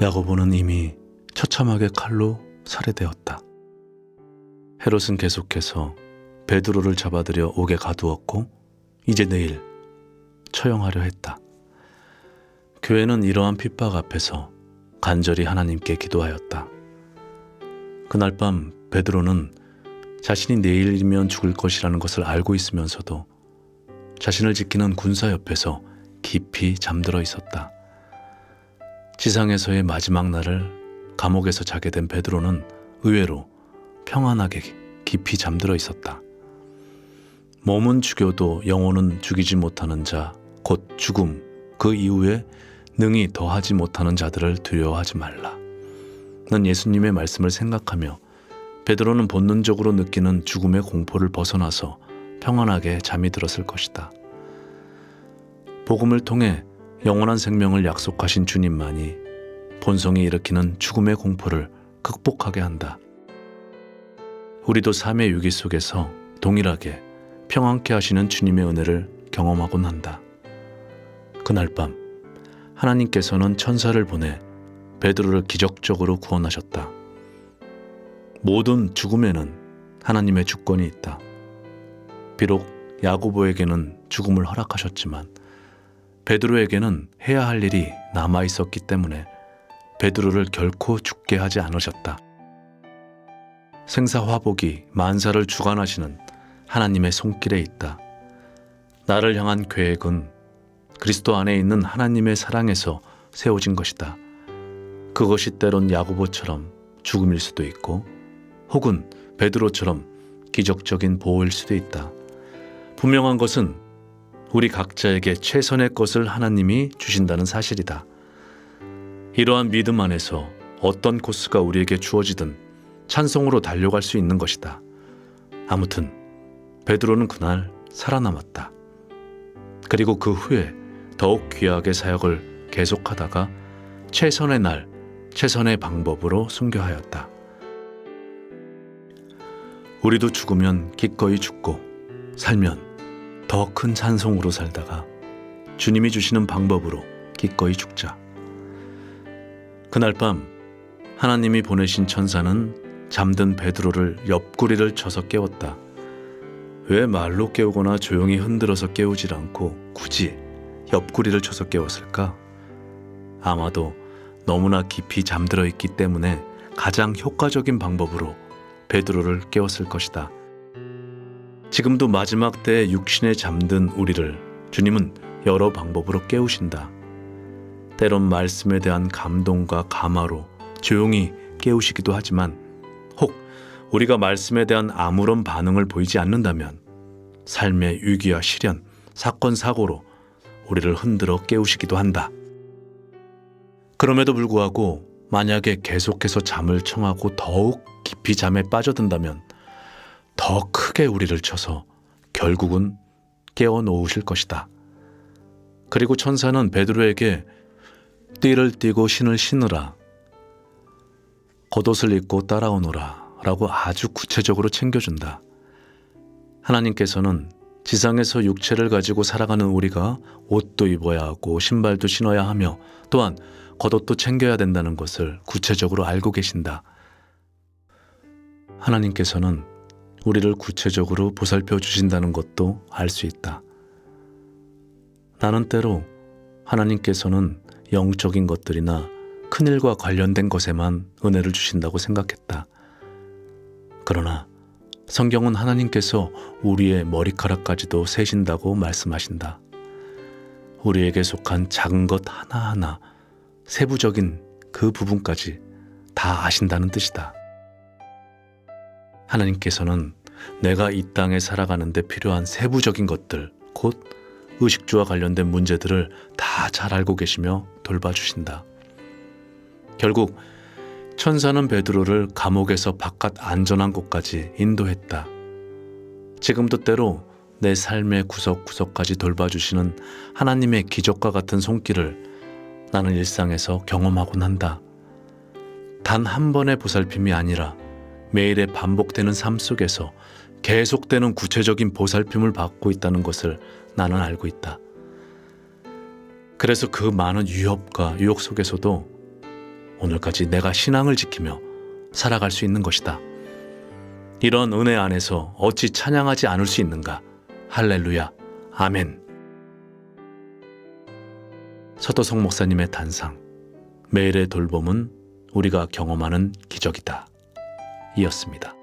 야고보는 이미 처참하게 칼로 살해되었다. 헤롯은 계속해서 베드로를 잡아들여 옥에 가두었고 이제 내일 처형하려 했다. 교회는 이러한 핍박 앞에서 간절히 하나님께 기도하였다. 그날 밤 베드로는 자신이 내일이면 죽을 것이라는 것을 알고 있으면서도 자신을 지키는 군사 옆에서 깊이 잠들어 있었다. 지상에서의 마지막 날을 감옥에서 자게 된 베드로는 의외로 평안하게 깊이 잠들어 있었다. 몸은 죽여도 영혼은 죽이지 못하는 자, 곧 죽음, 그 이후에 능히 더하지 못하는 자들을 두려워하지 말라. 는 예수님의 말씀을 생각하며 베드로는 본능적으로 느끼는 죽음의 공포를 벗어나서 평안하게 잠이 들었을 것이다. 복음을 통해 영원한 생명을 약속하신 주님만이 본성이 일으키는 죽음의 공포를 극복하게 한다. 우리도 삶의 위기 속에서 동일하게 평안케 하시는 주님의 은혜를 경험하곤 한다. 그날 밤 하나님께서는 천사를 보내 베드로를 기적적으로 구원하셨다. 모든 죽음에는 하나님의 주권이 있다. 비록 야고보에게는 죽음을 허락하셨지만 베드로에게는 해야 할 일이 남아 있었기 때문에 베드로를 결코 죽게 하지 않으셨다. 생사 화복이 만사를 주관하시는 하나님의 손길에 있다. 나를 향한 계획은 그리스도 안에 있는 하나님의 사랑에서 세워진 것이다. 그것이 때론 야고보처럼 죽음일 수도 있고 혹은 베드로처럼 기적적인 보호일 수도 있다. 분명한 것은 우리 각자에게 최선의 것을 하나님이 주신다는 사실이다. 이러한 믿음 안에서 어떤 코스가 우리에게 주어지든 찬송으로 달려갈 수 있는 것이다. 아무튼 베드로는 그날 살아남았다. 그리고 그 후에 더욱 귀하게 사역을 계속하다가 최선의 날, 최선의 방법으로 순교하였다. 우리도 죽으면 기꺼이 죽고 살면 더 큰 찬송으로 살다가 주님이 주시는 방법으로 기꺼이 죽자. 그날 밤 하나님이 보내신 천사는 잠든 베드로를 옆구리를 쳐서 깨웠다. 왜 말로 깨우거나 조용히 흔들어서 깨우질 않고 굳이 옆구리를 쳐서 깨웠을까? 아마도 너무나 깊이 잠들어 있기 때문에 가장 효과적인 방법으로 베드로를 깨웠을 것이다. 지금도 마지막 때에 육신에 잠든 우리를 주님은 여러 방법으로 깨우신다. 때론 말씀에 대한 감동과 감화로 조용히 깨우시기도 하지만 혹 우리가 말씀에 대한 아무런 반응을 보이지 않는다면 삶의 위기와 시련, 사건, 사고로 우리를 흔들어 깨우시기도 한다. 그럼에도 불구하고 만약에 계속해서 잠을 청하고 더욱 깊이 잠에 빠져든다면 더 크게 우리를 쳐서 결국은 깨워 놓으실 것이다. 그리고 천사는 베드로에게 띠를 띠고 신을 신으라. 겉옷을 입고 따라오너라. 라고 아주 구체적으로 챙겨준다. 하나님께서는 지상에서 육체를 가지고 살아가는 우리가 옷도 입어야 하고 신발도 신어야 하며 또한 겉옷도 챙겨야 된다는 것을 구체적으로 알고 계신다. 하나님께서는 우리를 구체적으로 보살펴 주신다는 것도 알 수 있다. 나는 때로 하나님께서는 영적인 것들이나 큰일과 관련된 것에만 은혜를 주신다고 생각했다. 그러나 성경은 하나님께서 우리의 머리카락까지도 세신다고 말씀하신다. 우리에게 속한 작은 것 하나하나 세부적인 그 부분까지 다 아신다는 뜻이다. 하나님께서는 내가 이 땅에 살아가는데 필요한 세부적인 것들, 곧 의식주와 관련된 문제들을 다 잘 알고 계시며 돌봐주신다. 결국 천사는 베드로를 감옥에서 바깥 안전한 곳까지 인도했다. 지금도 때로 내 삶의 구석구석까지 돌봐주시는 하나님의 기적과 같은 손길을 나는 일상에서 경험하곤 한다. 단 한 번의 보살핌이 아니라 매일의 반복되는 삶 속에서 계속되는 구체적인 보살핌을 받고 있다는 것을 나는 알고 있다. 그래서 그 많은 위협과 유혹 속에서도 오늘까지 내가 신앙을 지키며 살아갈 수 있는 것이다. 이런 은혜 안에서 어찌 찬양하지 않을 수 있는가? 할렐루야. 아멘. 서도성 목사님의 단상. 매일의 돌봄은 우리가 경험하는 기적이다. 이었습니다.